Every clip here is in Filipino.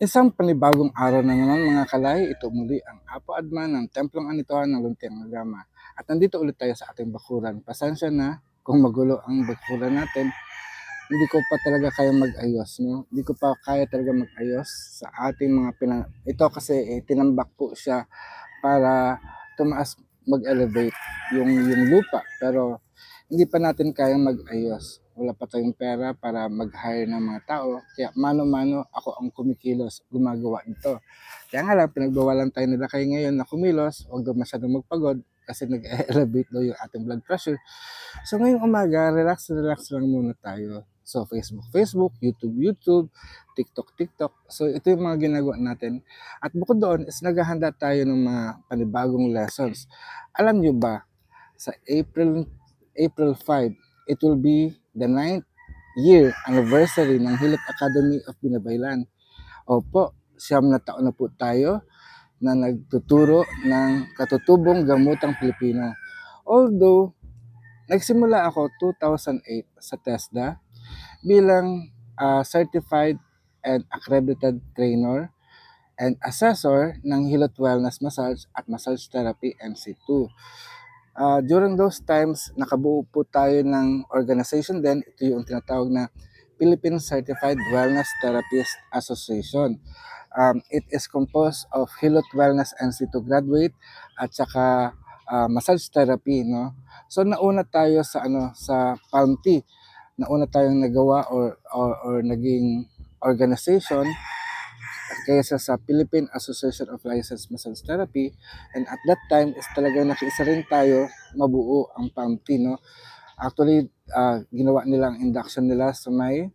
Isang panibagong araw na naman mga kalay, ito muli ang Apo Adman ng Templong Anituan ng Luntiang Agama. At nandito ulit tayo sa ating bakuran. Pasensya na kung magulo ang bakuran natin. Hindi ko pa talaga kaya mag-ayos, no? Hindi ko pa kaya talaga mag-ayos sa ating mga pinan... Ito kasi eh, tinambak po siya para tumaas mag-elevate yung, yung lupa. Pero hindi pa natin kayang mag-ayos. Wala pa tayong pera para mag-hire ng mga tao. Kaya mano-mano ako ang kumikilos, gumagawa nito. Kaya nga lang, pinagbawalan tayo nila kayo ngayon na kumilos. Huwag masyadong magpagod kasi nag-elevate daw yung ating blood pressure. So ngayong umaga, relax, relax lang muna tayo. So Facebook, Facebook, YouTube, YouTube, TikTok, TikTok. So ito yung mga ginagawa natin. At bukod doon is naghahanda tayo ng mga panibagong lessons. Alam nyo ba, sa April April 5, it will be the 9th year anniversary ng Hilot Academy of Binabaylan. Opo, siyam na taon na po tayo na nagtuturo ng katutubong gamutang Pilipino. Although, nagsimula ako 2008 sa TESDA bilang ah, certified and accredited trainer and assessor ng Hilot Wellness Massage at Massage Therapy MC2. Ah, during those times, nakabuo po tayo ng organization din. Ito yung tinatawag na Philippine Certified Wellness Therapist Association. Um, it is composed of Hilot Wellness NC2 graduate at saka ah, massage therapy, no? So nauna tayo sa ano sa PALMT. Nauna tayong nagawa or or, or naging organization kaysa sa Philippine Association of Licensed Massage Therapy and at that time is talagang nakiisa rin tayo mabuo ang PAMT no actually ah, ginawa nila ang induction nila sa may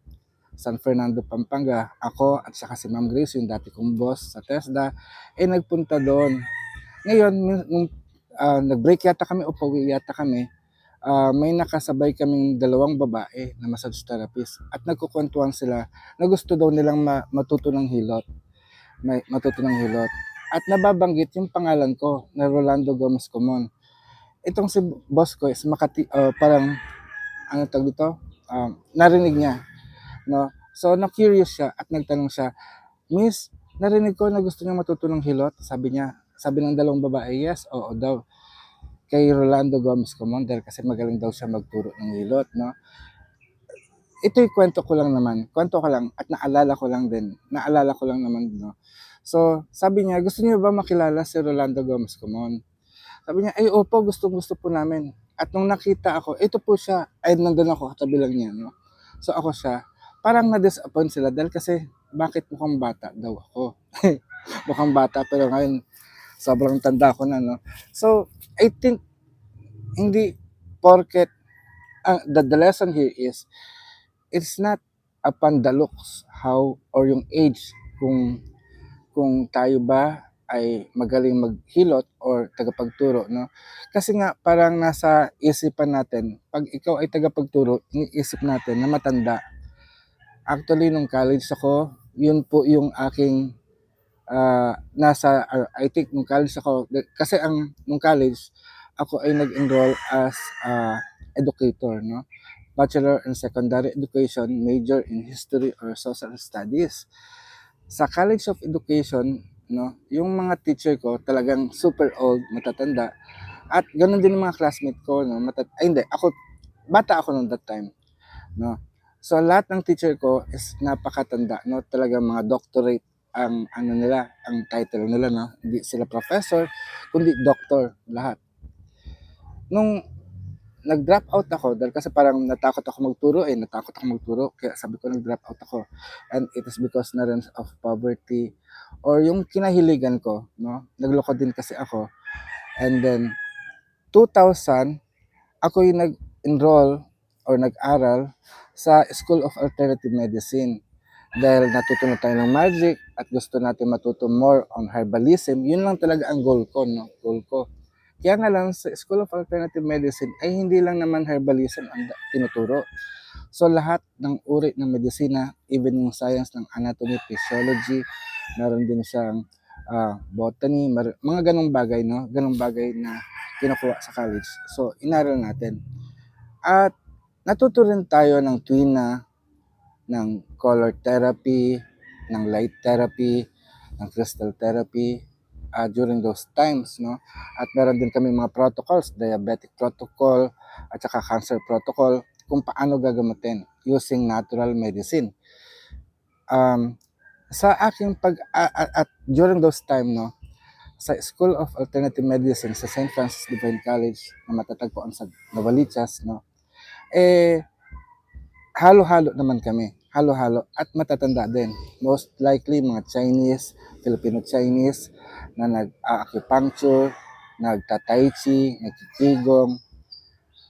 San Fernando, Pampanga. Ako at saka si Ma'am Grace, yung dati kong boss sa TESDA, eh nagpunta doon. Ngayon, nung ah, nag-break yata kami o pauwi yata kami, ah, may nakasabay kaming dalawang babae na massage therapist at nagkukwentuhan sila na gusto daw nilang ma- matuto ng hilot may matuto ng hilot. At nababanggit yung pangalan ko na Rolando Gomez Comon. Itong si boss ko is makati, uh, parang, ano tag dito, um, narinig niya. No? So, na-curious siya at nagtanong siya, Miss, narinig ko na gusto niya matuto ng hilot. Sabi niya, sabi ng dalawang babae, yes, oo daw. Kay Rolando Gomez Comon, dahil kasi magaling daw siya magturo ng hilot, no? Ito'y kwento ko lang naman, kwento ko lang at naalala ko lang din, naalala ko lang naman, no. So, sabi niya, gusto niyo ba makilala si Rolando Gomez Comon? Sabi niya, ay opo, gusto gusto po namin. At nung nakita ako, ito po siya, ay nandun ako, katabi lang niya, no. So ako siya, parang na-disappoint sila dahil kasi bakit mukhang bata daw ako. mukhang bata pero ngayon sobrang tanda ko na, no. So, I think hindi porket ang the, the lesson here is it's not upon the looks how or yung age kung kung tayo ba ay magaling maghilot or tagapagturo no? Kasi nga parang nasa isipan natin pag ikaw ay tagapagturo iniisip natin na matanda. Actually nung college ako yun po yung aking ah, nasa ah, I think nung college ako kasi ang nung college ako ay nag-enroll as a educator no Bachelor in Secondary Education, major in History or Social Studies. Sa College of Education, no, yung mga teacher ko talagang super old, matatanda. At ganun din yung mga classmate ko, no, matat ay hindi, ako bata ako noon that time, no. So lahat ng teacher ko is napakatanda, no, talagang mga doctorate ang ano nila, ang title nila, no. Hindi sila professor, kundi doctor lahat. Nung nag-drop out ako dahil kasi parang natakot ako magturo eh, natakot ako magturo. Kaya sabi ko nag-drop out ako. And it is because na rin of poverty or yung kinahiligan ko no? Nagloko din kasi ako. And then 2000 ako yung nag-enroll or nag-aral sa School of Alternative Medicine. Dahil natuto na tayo ng magic at gusto natin matuto more on herbalism yun lang talaga ang goal ko no? Goal ko kaya nga lang sa School of Alternative Medicine ay hindi lang naman herbalism ang tinuturo. So lahat ng uri ng medisina, even yung science ng anatomy, physiology, meron din siyang ah, botany, mer- mga ganong bagay, no? Ganong bagay na kinukuha sa college. So inaral natin. At natuto tayo ng tuwina, ng color therapy, ng light therapy, ng crystal therapy uh, during those times, no? At meron din kami mga protocols, diabetic protocol, at saka cancer protocol, kung paano gagamitin using natural medicine. Um, sa aking pag, a- a- at during those time, no, sa School of Alternative Medicine sa St. Francis Divine College na matatagpuan sa Novaliches, no, eh, halo-halo naman kami. Halo-halo at matatanda din. Most likely mga Chinese, Filipino-Chinese na nag-acupuncture, nagta-tai chi, nagkikigong,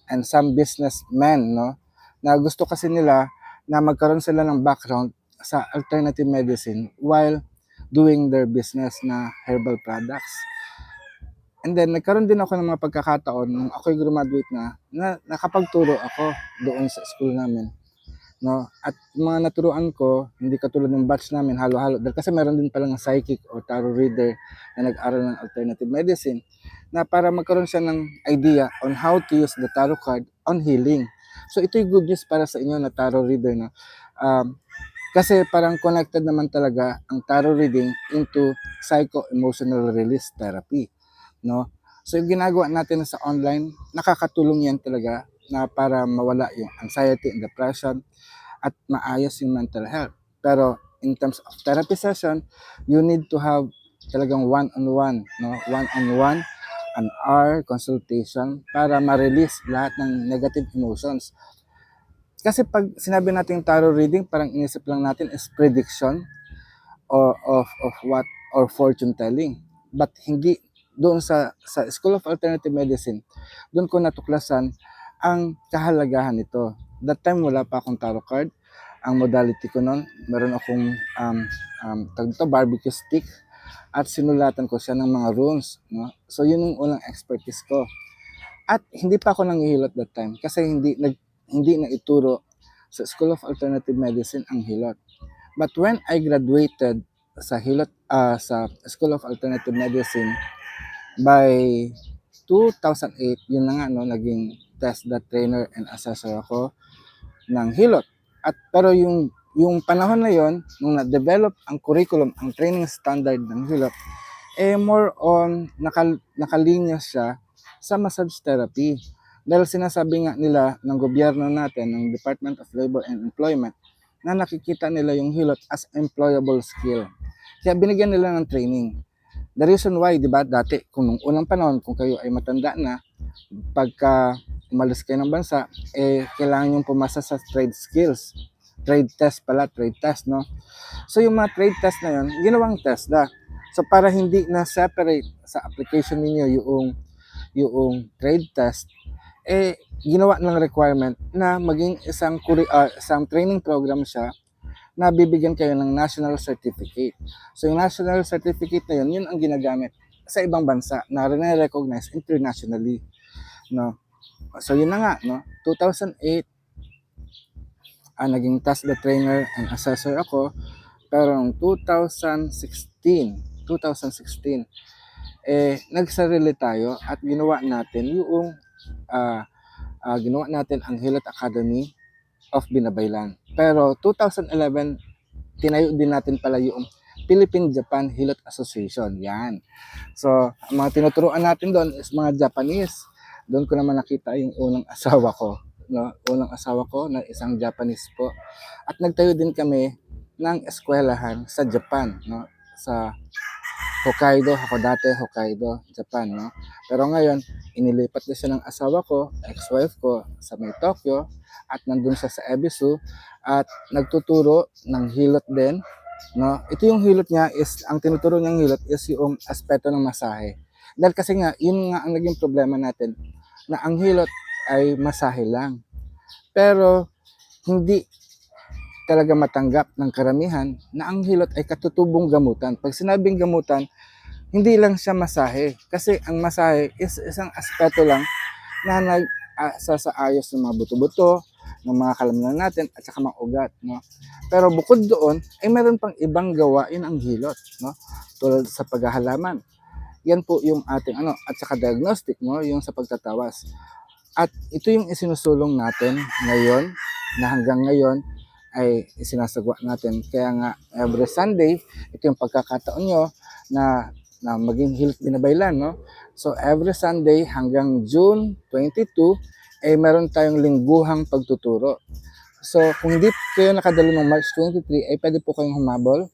and some businessmen, no, na gusto kasi nila na magkaroon sila ng background sa alternative medicine while doing their business na herbal products. And then, nagkaroon din ako ng mga pagkakataon nung ako'y graduate na, na nakapagturo ako doon sa school namin. No? At mga naturuan ko, hindi katulad ng batch namin, halo-halo. Dahil kasi meron din palang psychic or tarot reader na nag-aral ng alternative medicine na para magkaroon siya ng idea on how to use the tarot card on healing. So ito yung good news para sa inyo na tarot reader. No? Um, kasi parang connected naman talaga ang tarot reading into psycho-emotional release therapy. No? So yung ginagawa natin sa online, nakakatulong yan talaga na para mawala yung anxiety and depression at maayos yung mental health. Pero in terms of therapy session, you need to have talagang one-on-one, no? One-on-one, an hour consultation para ma-release lahat ng negative emotions. Kasi pag sinabi natin tarot reading, parang inisip lang natin is prediction or of of what or fortune telling. But hindi doon sa sa School of Alternative Medicine, doon ko natuklasan ang kahalagahan nito. That time wala pa akong tarot card. Ang modality ko noon, meron akong um, um, tag barbecue stick at sinulatan ko siya ng mga runes. No? So yun yung unang expertise ko. At hindi pa ako nangihilot that time kasi hindi nag hindi na ituro sa School of Alternative Medicine ang hilot. But when I graduated sa hilot ah, sa School of Alternative Medicine by 2008, yun na nga no, naging test the trainer and assessor ako ng hilot. At pero yung yung panahon na yon nung na-develop ang curriculum, ang training standard ng hilot, eh more on nakal, nakalinya siya sa massage therapy. Dahil sinasabi nga nila ng gobyerno natin, ng Department of Labor and Employment, na nakikita nila yung hilot as employable skill. Kaya binigyan nila ng training. The reason why, di ba, dati, kung nung unang panahon, kung kayo ay matanda na, pagka umalis kayo ng bansa, eh, kailangan yung pumasa sa trade skills. Trade test pala, trade test, no? So, yung mga trade test na yun, ginawang test na. So, para hindi na separate sa application ninyo yung, yung trade test, eh, ginawa ng requirement na maging isang, ah, isang training program siya na bibigyan kayo ng national certificate. So yung national certificate na yun, yun ang ginagamit sa ibang bansa na recognize internationally. No? So yun na nga, no? 2008, ah, naging task the trainer and assessor ako. Pero noong 2016, 2016, eh, nagsarili tayo at ginawa natin yung ah, ah, ginawa natin ang Hilot Academy of Binabaylan. Pero 2011, tinayo din natin pala yung Philippine-Japan Hilot Association. Yan. So, ang mga tinuturuan natin doon is mga Japanese. Doon ko naman nakita yung unang asawa ko. No? Unang asawa ko na isang Japanese po. At nagtayo din kami ng eskwelahan sa Japan. No? Sa Hokkaido, Hakodate, Hokkaido, Japan. No? Pero ngayon, inilipat na siya ng asawa ko, ex-wife ko, sa may Tokyo at nandun siya sa Ebisu at nagtuturo ng hilot din. No? Ito yung hilot niya is, ang tinuturo niyang hilot is yung aspeto ng masahe. Dahil kasi nga, yun nga ang naging problema natin, na ang hilot ay masahe lang. Pero, hindi talaga matanggap ng karamihan na ang hilot ay katutubong gamutan. Pag sinabing gamutan, hindi lang siya masahe. Kasi ang masahe is isang aspeto lang na nag sa ng mga buto-buto, ng mga kalamanan natin at saka mga ugat, no? Pero bukod doon, ay meron pang ibang gawain ang hilot, no? Tulad sa paghahalaman. Yan po yung ating ano, at saka diagnostic, no? Yung sa pagtatawas. At ito yung isinusulong natin ngayon, na hanggang ngayon ay isinasagwa natin. Kaya nga every Sunday, ito yung pagkakataon nyo na, na maging Hilot Binabaylan. No? So every Sunday hanggang June 22, ay meron tayong lingguhang pagtuturo. So kung hindi kayo nakadalo ng March 23, ay pwede po kayong humabol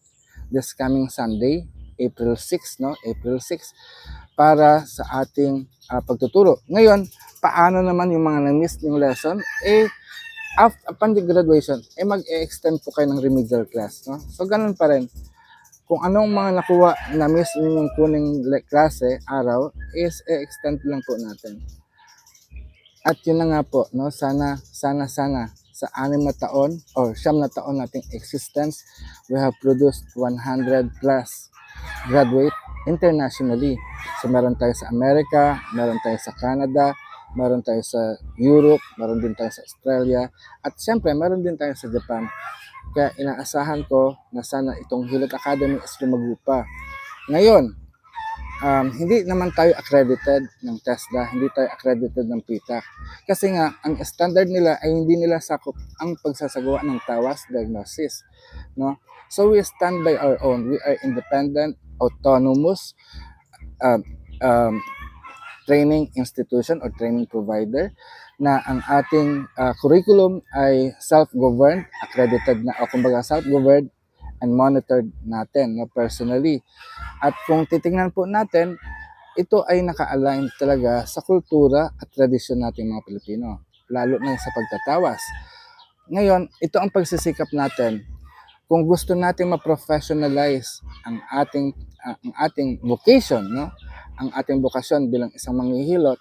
this coming Sunday, April 6, no? April 6 para sa ating ah, pagtuturo. Ngayon, paano naman yung mga na-miss yung lesson? Eh, after, upon the graduation, eh mag-extend po kayo ng remedial class. No? So, ganun pa rin. Kung anong mga nakuha, na-miss yung kuning klase, araw, is i-extend lang po natin. At yun na nga po, no? sana, sana, sana, sa anim na taon or siyam na taon nating existence, we have produced 100 plus graduate internationally. So meron tayo sa Amerika, meron tayo sa Canada, meron tayo sa Europe, meron din tayo sa Australia, at siyempre meron din tayo sa Japan. Kaya inaasahan ko na sana itong Hilot Academy is lumago pa. Ngayon, um, hindi naman tayo accredited ng TESDA, hindi tayo accredited ng PITAC. Kasi nga, ang standard nila ay hindi nila sakop ang pagsasagawa ng tawas diagnosis. No? So we stand by our own. We are independent, autonomous um, um, training institution or training provider na ang ating uh, curriculum ay self-governed, accredited na o kumbaga self-governed and monitored natin no, personally. At kung titingnan po natin, ito ay naka-align talaga sa kultura at tradisyon nating mga Pilipino, lalo na sa pagtatawas. Ngayon, ito ang pagsisikap natin. Kung gusto nating ma-professionalize ang ating ah, ang ating vocation, no? Ang ating bokasyon bilang isang manghihilot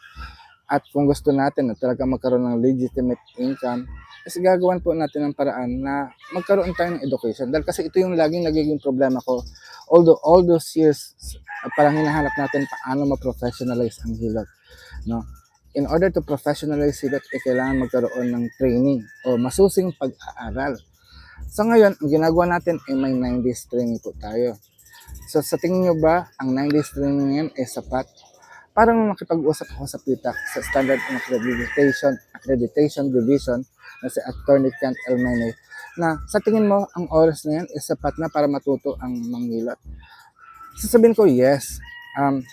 at kung gusto natin na talaga magkaroon ng legitimate income, is gagawan po natin ng paraan na magkaroon tayo ng education. Dahil kasi ito yung laging nagiging problema ko. Although all those years, uh, parang hinahanap natin paano ma-professionalize ang hilot. No? In order to professionalize hilot, eh, kailangan magkaroon ng training o masusing pag-aaral. So ngayon, ang ginagawa natin ay may 9 days training po tayo. So sa tingin nyo ba, ang 9 days training yan ay sapat? Parang makipag-usap ako sa PITAC, sa Standard and Accreditation, Accreditation Division, na si Attorney Kent Elmene, na sa tingin mo, ang oras na yan is sapat na para matuto ang manghilot. Sasabihin ko, yes. Um,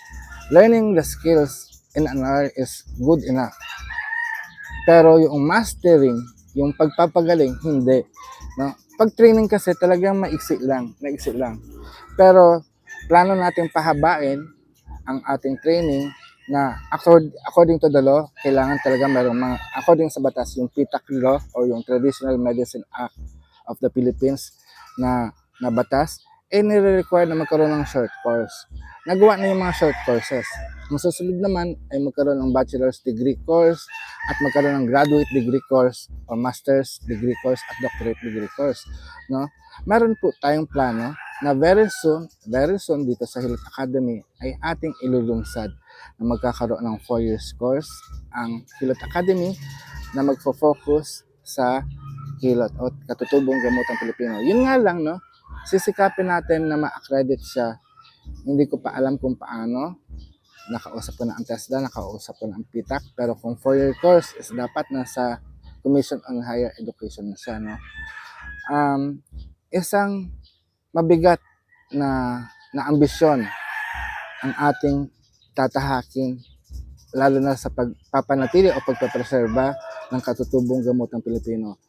learning the skills in an hour is good enough. Pero yung mastering, yung pagpapagaling, hindi. No? Pag training kasi talagang maiksi lang, maiksi lang. Pero plano natin pahabain ang ating training na accord, according to the law, kailangan talaga mayroong mga, according sa batas, yung PITAC law or yung Traditional Medicine Act of the Philippines na, na batas, eh nire-require na magkaroon ng short course. Nagawa na yung mga short courses. Ang susunod naman ay magkaroon ng bachelor's degree course at magkaroon ng graduate degree course or master's degree course at doctorate degree course. No? Meron po tayong plano na very soon, very soon dito sa Hilot Academy ay ating ilulunsad na magkakaroon ng 4 years course ang Hilot Academy na magfo-focus sa hilot o katutubong gamotang Pilipino. Yun nga lang, no? Sisikapin natin na ma-accredit siya. Hindi ko pa alam kung paano. Nakausap ko na ang TESDA, nakausap ko na ang PITAC, pero kung 4-year course is dapat nasa Commission on Higher Education na siya, no? Um, isang mabigat na na ambisyon ang ating tatahakin lalo na sa pagpapanatili o pagpapreserba ng katutubong gamotang Pilipino.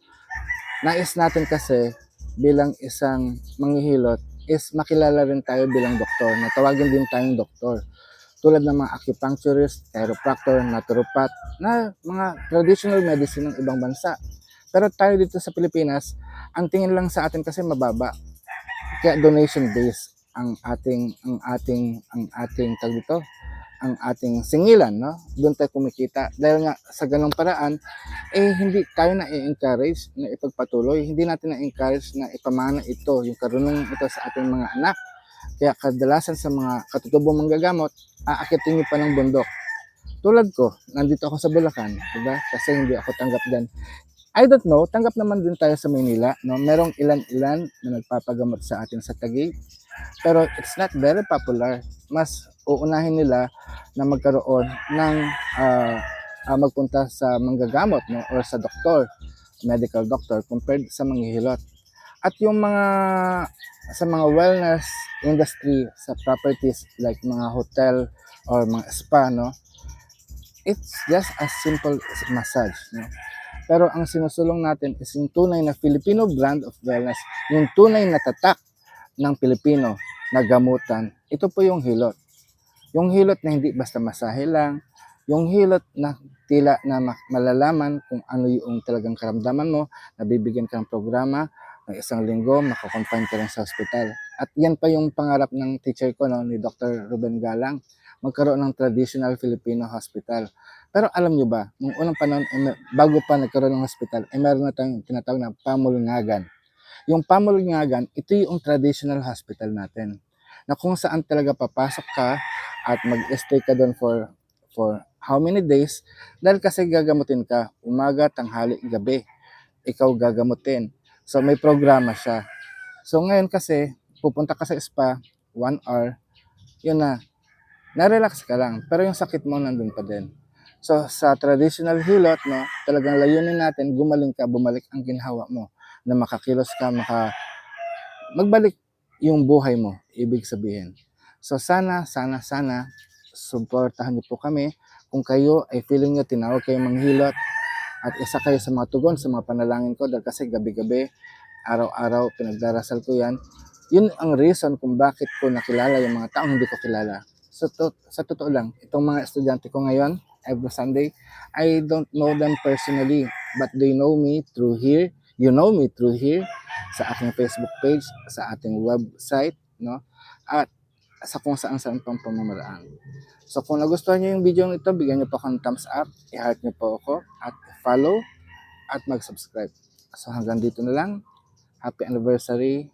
Nais natin kasi bilang isang manghihilot is makilala rin tayo bilang doktor, na tawagin din tayong doktor. Tulad ng mga acupuncturist, chiropractor, naturopath, na mga traditional medicine ng ibang bansa. Pero tayo dito sa Pilipinas, ang tingin lang sa atin kasi mababa. Kaya donation based ang ating ang ating ang ating tag dito, ang ating singilan, no? Doon tayo kumikita. Dahil nga sa ganung paraan, eh hindi tayo na i-encourage na ipagpatuloy. Hindi natin na-encourage na ipamana ito, yung karunungan ito sa ating mga anak. Kaya kadalasan sa mga katutubong manggagamot, aakitin nyo pa ng bundok. Tulad ko, nandito ako sa Bulacan, diba? Kasi hindi ako tanggap dyan. I don't know, tanggap naman din tayo sa Maynila, no? Merong ilan-ilan na nagpapagamot sa atin sa Taguig. Pero it's not very popular. Mas uunahin nila na magkaroon ng ah, ah, magpunta sa manggagamot no or sa doktor, medical doctor compared sa manghihilot. At yung mga sa mga wellness industry sa properties like mga hotel or mga spa no it's just as simple as massage no. Pero ang sinusulong natin is yung tunay na Filipino brand of wellness yung tunay na tatak ng Pilipino na gamutan. Ito po yung hilot yung hilot na hindi basta masahe lang yung hilot na tila na ma- malalaman kung ano yung talagang karamdaman mo nabibigyan ka ng programa ng isang linggo, makakonfine ka lang sa hospital. At yan pa yung pangarap ng teacher ko, no, ni Dr. Ruben Galang, magkaroon ng traditional Filipino hospital. Pero alam nyo ba, nung unang panahon, eh, bago pa nagkaroon ng hospital, eh meron na tayong tinatawag na pamulungagan. Yung pamulungagan, ito yung traditional hospital natin. Na kung saan talaga papasok ka at mag-stay ka doon for for how many days dahil kasi gagamutin ka umaga, tanghali, gabi. Ikaw gagamutin. So may programa siya. So ngayon kasi, pupunta ka sa spa, one hour, yun na, na-relax ka lang. Pero yung sakit mo nandun pa din. So sa traditional hilot, no, talagang layunin natin, gumaling ka, bumalik ang ginhawa mo, na makakilos ka, maka, magbalik yung buhay mo, ibig sabihin. So sana, sana, sana, supportahan niyo po kami. Kung kayo ay feeling nyo, tinawag kayo manghilot, at isa kayo sa mga tugon sa mga panalangin ko dahil kasi gabi-gabi, araw-araw, pinagdarasal ko yan. Yun ang reason kung bakit ko nakilala yung mga taong hindi ko kilala. So, to, sa totoo lang, itong mga estudyante ko ngayon, every Sunday, I don't know them personally, but they know me through here. You know me through here, sa aking Facebook page, sa ating website, no? At sa kung saan saan pang pamamaraan. So kung nagustuhan niyo yung video nito, bigyan niyo po ako ng thumbs up, i-heart niyo po ako, at follow, at mag-subscribe. So hanggang dito na lang. Happy anniversary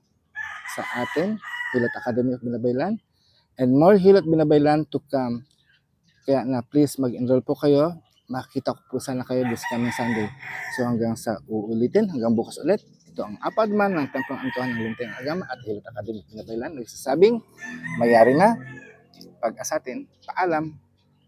sa atin, Hilot Academy of Binabaylan. And more Hilot Binabaylan to come. Kaya na please mag-enroll po kayo. Makita ko po sana kayo this coming Sunday. So hanggang sa uulitin, hanggang bukas ulit. Ito ang apadman ng Templong Antuan ng Linteng Agama at Hilot Academy of Binabaylan. Nagsasabing, mayari na, pag-asatin, paalam.